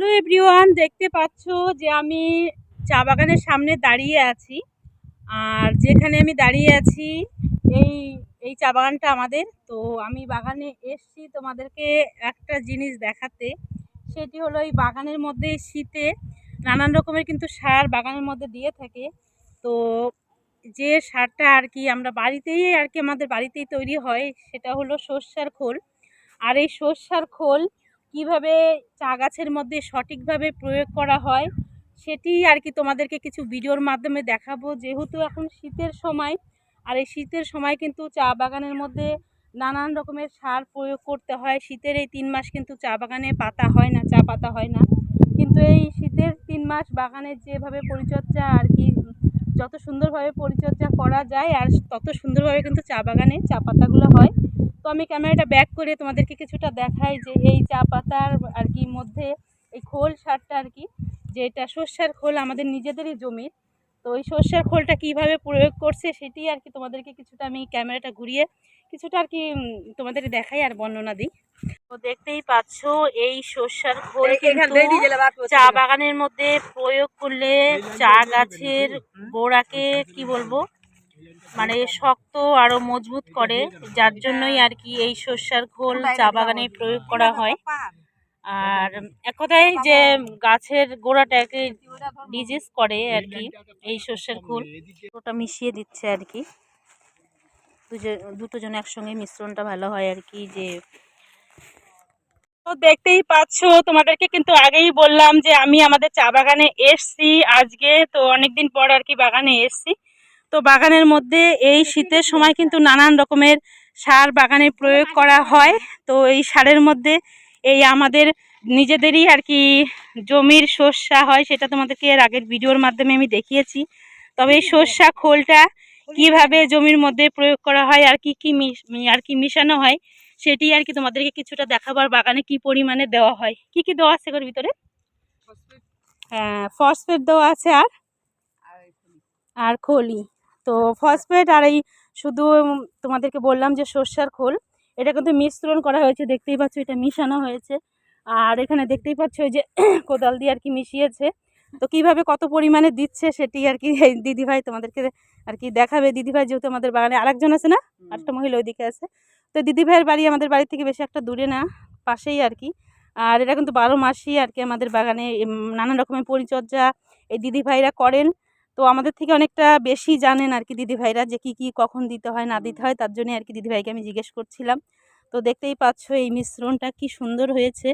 Hello everyone, দেখতে পাচ্ছ যে আমি চা বাগানের সামনে দাঁড়িয়ে আছি। আর যেখানে আমি দাঁড়িয়ে আছি, এই এই চা বাগানটা আমাদের। তো আমি বাগানে এসছি তোমাদেরকে একটা জিনিস দেখাতে। সেটি হলো এই বাগানের মধ্যে শীতে নানান রকমের কিন্তু সার বাগানের মধ্যে দিয়ে থাকে। তো যে সারটা আর কি আমরা বাড়িতেই আর কি আমাদের বাড়িতেই তৈরি হয়, সেটা হলো সর্ষার খোল। আর এই সর্ষার খোল কীভাবে চা গাছের মধ্যে সঠিকভাবে প্রয়োগ করা হয়, সেটি আর কি তোমাদেরকে কিছু ভিডিওর মাধ্যমে দেখাবো। যেহেতু এখন শীতের সময়, আর এই শীতের সময় কিন্তু চা বাগানের মধ্যে নানান রকমের সার প্রয়োগ করতে হয়। শীতের এই তিন মাস কিন্তু চা বাগানে পাতা হয় না, চা পাতা হয় না। কিন্তু এই শীতের তিন মাস বাগানের যেভাবে পরিচর্যা আর কি যত সুন্দরভাবে পরিচর্যা করা যায় আর তত সুন্দরভাবে কিন্তু চা বাগানে চা পাতাগুলো হয়। তো আমি ক্যামেরাটা ব্যাক করে তোমাদেরকে কিছুটা দেখাই যে এই চা পাতার আর কি মধ্যে এই খোল সারটা আর কি যেটা সর্ষের খোল আমাদের নিজেদেরই জমির তো ওই সর্ষের খোলটা কীভাবে প্রয়োগ করছে সেটি আর কি তোমাদেরকে কিছুটা আমি ক্যামেরাটা ঘুরিয়ে কিছুটা আর কি তোমাদের দেখাই আর বর্ণনা দিই। তো দেখতেই পাচ্ছ এই সর্ষের খোল কিন্তু চা বাগানের মধ্যে প্রয়োগ করলে চা গাছের গোড়াকে কি বলব মানে শক্ত আরও মজবুত করে যার জন্যই আর কি এই সর্ষার খোল চা বাগানে প্রয়োগ করা হয়। আর এক কথায় যে গাছের গোড়াটাকে ডিজিজ করে আর কি এই সর্ষের খোল। ওটা মিশিয়ে দিচ্ছে আর কি। দুটো জন একসঙ্গে মিশ্রণটা ভালো হয় আর কি যে তো দেখতেই পাচ্ছ তোমাদেরকে কিন্তু আগেই বললাম যে আমি আমাদের চা বাগানে এসছি আজকে তো অনেকদিন পর আর কি বাগানে এসছি। তো বাগানের মধ্যে এই শীতের সময় কিন্তু নানান রকমের সার বাগানে প্রয়োগ করা হয়। তো এই সারের মধ্যে এই আমাদের নিজেদেরই আর কি জমির সর্ষা হয়, সেটা তোমাদেরকে এর আগের ভিডিওর মাধ্যমে আমি দেখিয়েছি। তবে এই সর্ষা খোলটা কীভাবে জমির মধ্যে প্রয়োগ করা হয় আর কি কি আর কি মিশানো হয়, সেটি আর কি তোমাদেরকে কিছুটা দেখাবার বাগানে কি পরিমাণে দেওয়া হয়। কি কি দেওয়া আছে ভিতরে? হ্যাঁ ফসফেট দেওয়া আছে আর? আর খোলি। তো ফসফেট আর এই শুধু তোমাদেরকে বললাম যে সর্ষার খোল। এটা কিন্তু মিশ্রণ করা হয়েছে দেখতেই পাচ্ছ এটা মিশানো হয়েছে। আর এখানে দেখতেই পাচ্ছ ওই যে কোদাল দিয়ে আর কি মিশিয়েছে। তো কীভাবে কত পরিমাণে দিচ্ছে সেটি আর কি এই দিদিভাই তোমাদেরকে আর কি দেখাবে। দিদিভাই যেহেতু আমাদের বাগানে আরেকজন আছে না আরেকটা মহিলা ওইদিকে আছে। তো দিদিভাইয়ের বাড়ি আমাদের বাড়ি থেকে বেশি একটা দূরে না পাশেই আর কি। আর এটা কিন্তু বারো মাসই আর কি আমাদের বাগানে নানান রকমের পরিচর্যা এই দিদিভাইরা করেন। তো আমাদের থেকে অনেকটা বেশি জানেন আর কি দিদিভাইরা যে কি কি কখন দিতে হয় না দিতে হয় তার জন্যই আর কি দিদিভাইকে আমি জিজ্ঞেস করছিলাম। তো দেখতেই পাচ্ছ এই মিশ্রণটা কি সুন্দর হয়েছে।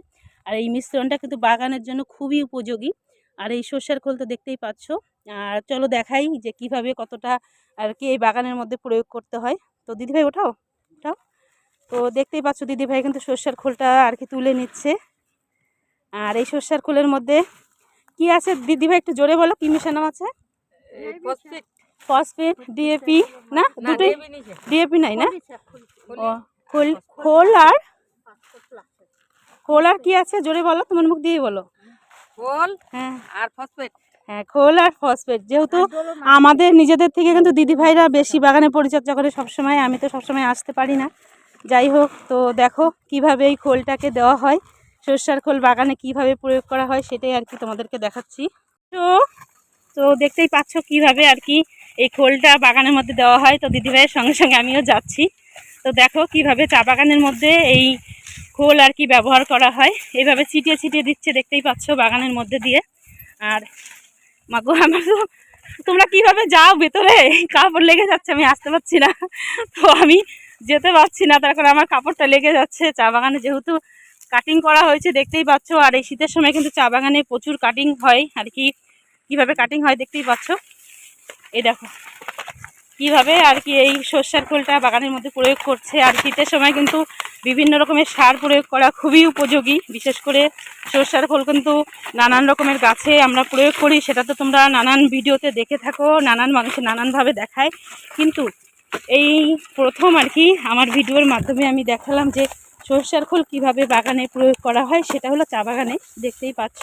আর এই মিশ্রণটা কিন্তু বাগানের জন্য খুবই উপযোগী। আর এই সর্ষের খোল তো দেখতেই পাচ্ছ। আর চলো দেখাই যে কীভাবে কতটা আর কি এই বাগানের মধ্যে প্রয়োগ করতে হয়। তো দিদিভাই ওঠাও ওঠাও। তো দেখতেই পাচ্ছ দিদিভাই কিন্তু সর্ষের খোলটা আর কি তুলে নিচ্ছে। আর এই সর্ষের খোলের মধ্যে কি আছে? দিদিভাই একটু জোরে বলো কি মেশানো আছে? ফসফেট ডিএপি না? দুটোই ডিএপি নাই না? ও খোল খোল আর খোল আর কি আছে? জোরে বলো তোমার মুখ দিয়ে বলো। খোল হ্যাঁ। আর ফসফেট। হ্যাঁ খোল আর ফসফেট। যেহেতু আমাদের নিজেদের থেকে কিন্তু দিদিভাইরা বেশি বাগানে পরিচর্যা করে সবসময়। আমি তো সবসময় আসতে পারি না। যাই হোক তো দেখো কীভাবে এই খোলটাকে দেওয়া হয়। সর্ষার খোল বাগানে কীভাবে প্রয়োগ করা হয় সেটাই আর কি তোমাদেরকে দেখাচ্ছি। তো তো দেখতেই পাচ্ছ কীভাবে আর কি এই খোলটা বাগানের মধ্যে দেওয়া হয়। তো দিদিভাইয়ের সঙ্গে সঙ্গে আমিও যাচ্ছি। তো দেখো কীভাবে চা বাগানের মধ্যে এই খোল আর কি ব্যবহার করা হয়। এইভাবে ছিটিয়ে ছিটিয়ে দিচ্ছে, দেখতেই পাচ্ছ বাগানের মধ্যে দিয়ে। আর মাগো, আমার তো তোমরা কীভাবে যাও ভেতরে? কাপড় লেগে যাচ্ছে, আমি আসতে পারছি না। তো আমি যেতে পারছি না, তারপরে আমার কাপড়টা লেগে যাচ্ছে। চা বাগানে যেহেতু কাটিং করা হয়েছে, দেখতেই পাচ্ছ। আর এই শীতের সময় কিন্তু চা বাগানে প্রচুর কাটিং হয় আর কি। কীভাবে কাটিং হয় দেখতেই পাচ্ছ? এই দেখো, কীভাবে আর কি এই সর্ষার খোলটা বাগানের মধ্যে প্রয়োগ করছে আর শীতের সময় কিন্তু বিভিন্ন রকমের সার প্রয়োগ করা খুবই উপযোগী। বিশেষ করে সর্ষার খোল কিন্তু নানান রকমের গাছে আমরা প্রয়োগ করি, সেটা তো তোমরা নানান ভিডিওতে দেখে থাকো, নানান মানুষে নানানভাবে দেখায়। কিন্তু এই প্রথম আর কি আমার ভিডিওর মাধ্যমে আমি দেখালাম যে সর্ষার খোল কীভাবে বাগানে প্রয়োগ করা হয়, সেটা হলো চা বাগানে, দেখতেই পাচ্ছ।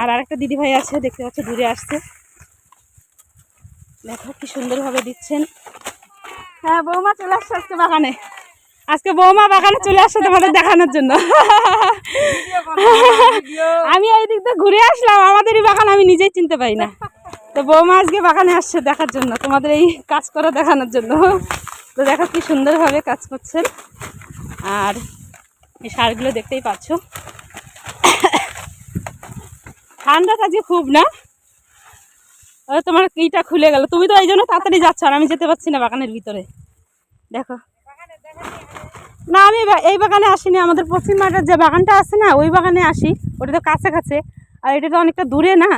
আর আরেকটা দিদিভাই আছে, দেখতে পাচ্ছ দূরে আসছে। দেখো কি সুন্দরভাবে দিচ্ছেন। হ্যাঁ বৌমা চলে আসছে আজকে বাগানে। আজকে বৌমা বাগানে চলে আসছে তোমাদের দেখানোর জন্য। আমি এই দিক দিয়ে ঘুরে আসলাম, আমাদেরই বাগান আমি নিজেই চিনতে পারি না। তো বৌমা আজকে বাগানে আসছে দেখার জন্য, তোমাদের এই কাজ করা দেখানোর জন্য। তো দেখো কি সুন্দরভাবে কাজ করছেন। আর এই সারগুলো দেখতেই পাচ্ছ। ঠান্ডা আজকে খুব না? তোমার কিটা খুলে গেল। তুমি তো এই জন্য তাড়াতাড়ি যাচ্ছ আর আমি যেতে পারছি না বাগানের ভিতরে। দেখো। না আমি এই বাগানে আসিনি। আমাদের পশ্চিম মাঠের যে বাগানটা আছে না ওই বাগানে আসি। ওটা তো কাছে কাছে আর এটা তো অনেকটা দূরে না?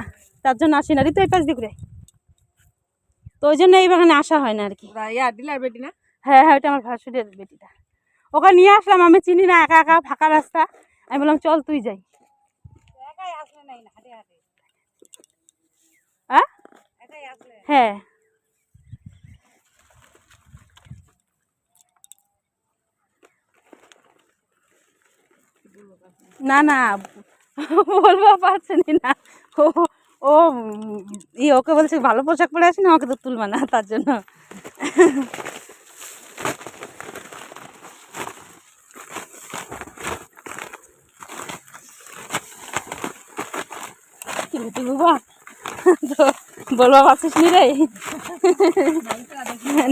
তার জন্য আসি না। ঋতু এই পাশ দিয়ে তো ওই জন্য এই বাগানে আসা হয় না আর কি। ডিলার বেটি না? হ্যাঁ হ্যাঁ ওটা আমার ভাসুরের বেটিটা। ওকে নিয়ে আসলাম। আমি চিনি না একা একা ফাঁকা রাস্তা। আমি বললাম চল তুই যাই একাই আসলে নাই না হাটে হাটে হ্যাঁ হ্যাঁ। না না বলব পারছেনি না ও ও ই ওকে বলছে ভালো পোশাক পরে আসি না ওকে তো তুলবে না তার জন্য। কিন্তু বাবা তো বলবা পাচ্ছিস নি রে?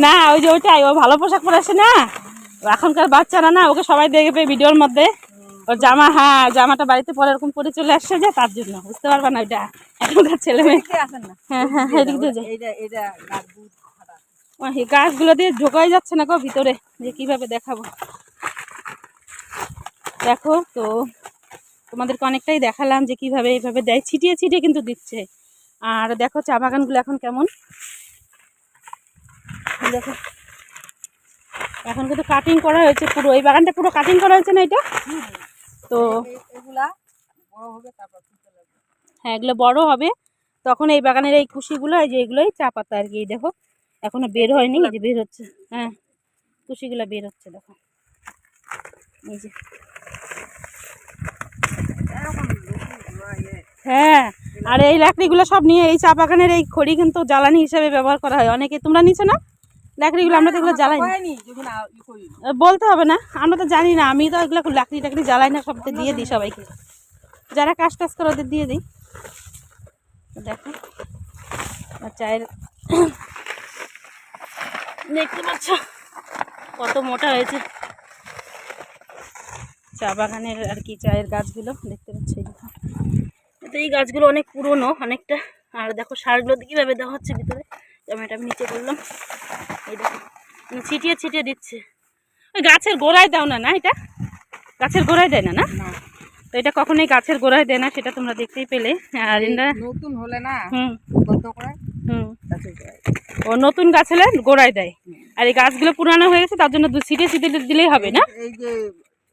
না ওই যে ওইটাই ও ভালো পোশাক পরে আসে না? এখনকার বাচ্চারা না ওকে সবাই দেখবে ভিডিওর মধ্যে। ওর জামা হ্যাঁ জামাটা বাড়িতে পরে এরকম পরে চলে আসছে যে তার জন্য। বুঝতে পারবা না ওইটা? এখনকার ছেলে মেয়ে। না। হ্যাঁ হ্যাঁ এদিক দিয়ে যায় এই গাছগুলো দিয়ে ঢোকাই যাচ্ছে না গো ভিতরে যে কীভাবে দেখাবো। দেখো তো তোমাদেরকে অনেকটাই দেখালাম যে কীভাবে এইভাবে দেয়। ছিটিয়ে ছিটিয়ে কিন্তু দিচ্ছে। আর দেখো চা বাগানগুলো এখন কেমন? দেখো। এখন কিন্তু কাটিং করা হয়েছে পুরো। এই বাগানটা পুরো কাটিং করা হয়েছে না এটা? তো হ্যাঁ এগুলো বড় হবে। তখন এই বাগানের এই কুশিগুলো এই যে এগুলোই চা পাতা আর কি দেখো। এখনও বের হয়নি এই যে বের হচ্ছে। হ্যাঁ কুশিগুলো বের হচ্ছে দেখো। এই যে। হ্যাঁ আর এই লাকড়িগুলো সব নিয়ে এই চা বাগানের এই খড়ি কিন্তু জ্বালানি হিসেবে ব্যবহার করা হয়। অনেকে তোমরা নিছো না? লাকড়িগুলো আমরা তো এগুলো জ্বালাই বলতে হবে না আমরা তো জানি না আমি তো এগুলো লাকড়ি টাকড়ি জ্বালাই না সব দিয়ে দিই সবাইকে। যারা কাজ টাজ করে ওদের দিয়ে দিই। দেখো চায়ের দেখতে পাচ্ছ কত মোটা হয়েছে। চা বাগানের আর কি চায়ের গাছগুলো দেখতে পাচ্ছি তো এই গাছগুলো অনেক পুরনো অনেকটা। আর দেখো সারগুলো কীভাবে দেওয়া হচ্ছে ভিতরে যেমন এটা আমি নিচে করলাম এই দেখো মানে ছিটিয়ে ছিটিয়ে দিচ্ছে। ওই গাছের গোড়ায় দাও না না এটা? গাছের গোড়ায় দেয় না না? তো এটা কখনোই গাছের গোড়ায় দেয় না সেটা তোমরা দেখতেই পেলে। আর এরা নতুন হলে না হুম। হুম। ও নতুন গাছ হলে গোড়ায় দেয়। আর এই গাছগুলো পুরানো হয়ে গেছে তার জন্য দু ছিটে ছিটে দিলেই হবে না? এই যে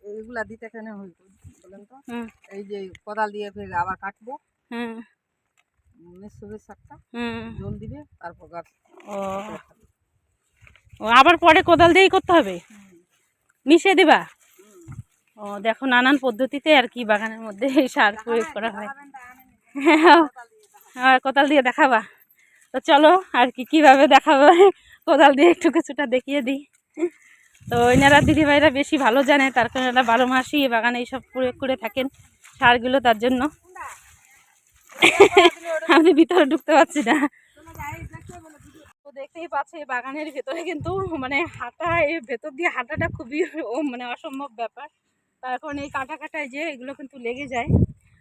এইগুলা দিতে কেন হইতো বলেন তো? হুম এই যে কোদাল দিয়ে ফের আবার কাটবো। হুম মিশ্র সাতটা হুম জল দিবে তারপর গাছ ও। ও আবার পরে কোদাল দিয়েই করতে হবে? মিশিয়ে দিবা? ও দেখো নানান পদ্ধতিতে আর কি বাগানের মধ্যে সার প্রয়োগ করা হয়। হ্যাঁ। কোদাল দিয়ে দেখাবা। তো চলো আর কি কীভাবে দেখাবো? কোদাল দিয়ে একটু কিছুটা দেখিয়ে দিই। তো এনারা দিদিভাইরা বেশি ভালো জানে, তার কারণে এরা বারো মাসই এই বাগানে এইসব প্রয়োগ করে থাকেন সারগুলো তার জন্য। আমি ভিতরে ঢুকতে পারছি না। তো দেখতেই পাচ্ছি বাগানের ভেতরে কিন্তু মানে হাঁটা, এই ভেতর দিয়ে হাঁটাটা খুবই মানে অসম্ভব ব্যাপার। তার কারণ এই কাটা কাটায় যে এগুলো কিন্তু লেগে যায়।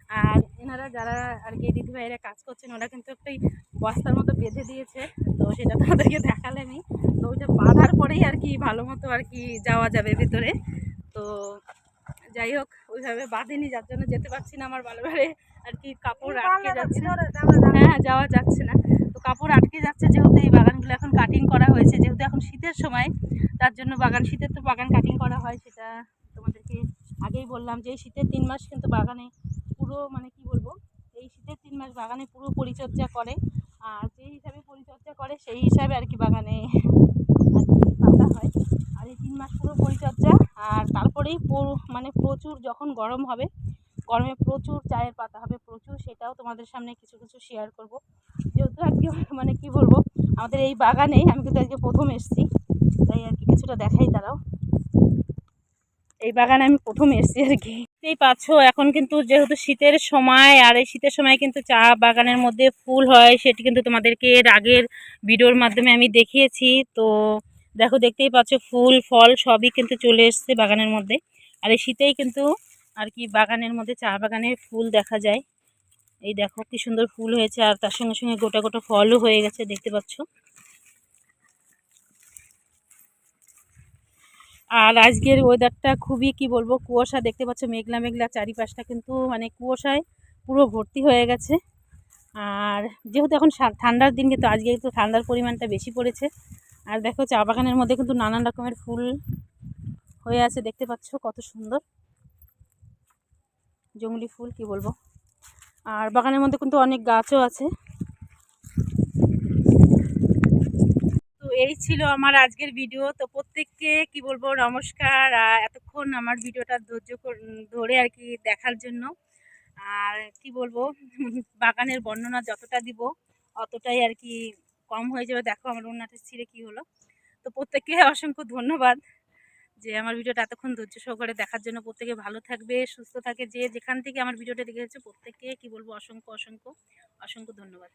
আর এনারা যারা আর কি দিদিভাইরা কাজ করছেন, ওরা কিন্তু একটাই বস্তার মতো বেঁধে দিয়েছে। তো সেটা তাদেরকে দেখালেনি তো ওইটা বাঁধার পরেই আর কি ভালো মতো আর কি যাওয়া যাবে ভেতরে। তো যাই হোক ওইভাবে বাঁধেনি যার জন্য যেতে পারছি না আমার বারে আর কি কাপড় আটকে যাচ্ছে। হ্যাঁ যাওয়া যাচ্ছে না। তো কাপড় আটকে যাচ্ছে যেহেতু এই বাগানগুলো এখন কাটিং করা হয়েছে যেহেতু এখন শীতের সময় তার জন্য বাগান শীতের তো বাগান কাটিং করা হয় সেটা তোমাদেরকে আগেই বললাম যে এই শীতের তিন মাস কিন্তু বাগানে পুরো মানে কি বলব এই শীতের তিন মাস বাগানে পুরো পরিচর্যা করে। আর যে হিসাবে পরিচর্যা করে সেই হিসাবে আর কি বাগানে আর কি পাতা হয় আর এই তিন মাস পুরো পরিচর্যা আর তারপরেই পুরো মানে প্রচুর যখন গরম হবে, গরমে প্রচুর চায়ের পাতা হবে, প্রচুর সেটাও তোমাদের সামনে কিছু কিছু শেয়ার করব। যেহেতু আজকে মানে কি বলব, আমাদের এই বাগানেই আমি কিন্তু আজকে প্রথম এসেছি, তাই আর কি কিছুটা দেখাই দাঁড়াও। এই বাগানে আমি প্রথম এসেছি আর কি। দেখতেই পাচ্ছ, এখন কিন্তু যেহেতু শীতের সময়, আর এই শীতের সময় কিন্তু চা বাগানের মধ্যে ফুল হয়, সেটি কিন্তু তোমাদেরকে এর আগের ভিডিওর মাধ্যমে আমি দেখিয়েছি। তো দেখো, দেখতেই পাচ্ছ, ফুল, ফল সবই কিন্তু চলে এসছে বাগানের মধ্যে। আর এই শীতেই কিন্তু আর কি বাগানের মধ্যে, চা বাগানে ফুল দেখা যায়। এই দেখো কি সুন্দর ফুল হয়েছে, আর তার সঙ্গে সঙ্গে গোটা গোটা ফলও হয়ে গেছে, দেখতে পাচ্ছ। আর আজকের ওয়েদারটা খুবই কি বলব, কুয়াশা দেখতে পাচ্ছ, মেঘলা মেঘলা, চারিপাশটা কিন্তু মানে কুয়াশায় পুরো ভর্তি হয়ে গেছে। আর যেহেতু এখন ঠান্ডার দিন, কিন্তু আজকে একটু ঠান্ডার পরিমাণটা বেশি পড়েছে। আর দেখো চা বাগানের মধ্যে কিন্তু নানান রকমের ফুল হয়ে আছে, দেখতে পাচ্ছ কত সুন্দর। জঙ্গলি ফুল, কি বলব। আর বাগানের মধ্যে কিন্তু অনেক গাছও আছে। তো এই ছিল আমার আজকের ভিডিও। তো প্রত্যেককে কি বলব, নমস্কার। এতক্ষণ আমার ভিডিওটা ধৈর্য ধরে আর কি দেখার জন্য। আর কি বলব, বাগানের বর্ণনা যতটা দিব, অতটাই আর কি কম হয়ে যাবে। দেখো আমার ওনাটা ছিঁড়ে কি হলো। তো প্রত্যেককে অসংখ্য ধন্যবাদ। যে আমার ভিডিওটা এতক্ষণ ধৈর্য সহকারে দেখার জন্য প্রত্যেকে ভালো থাকবে, সুস্থ থাকে, যে যেখান থেকে আমার ভিডিওটা দেখে যাচ্ছে প্রত্যেককে কী বলব, অসংখ্য অসংখ্য অসংখ্য ধন্যবাদ।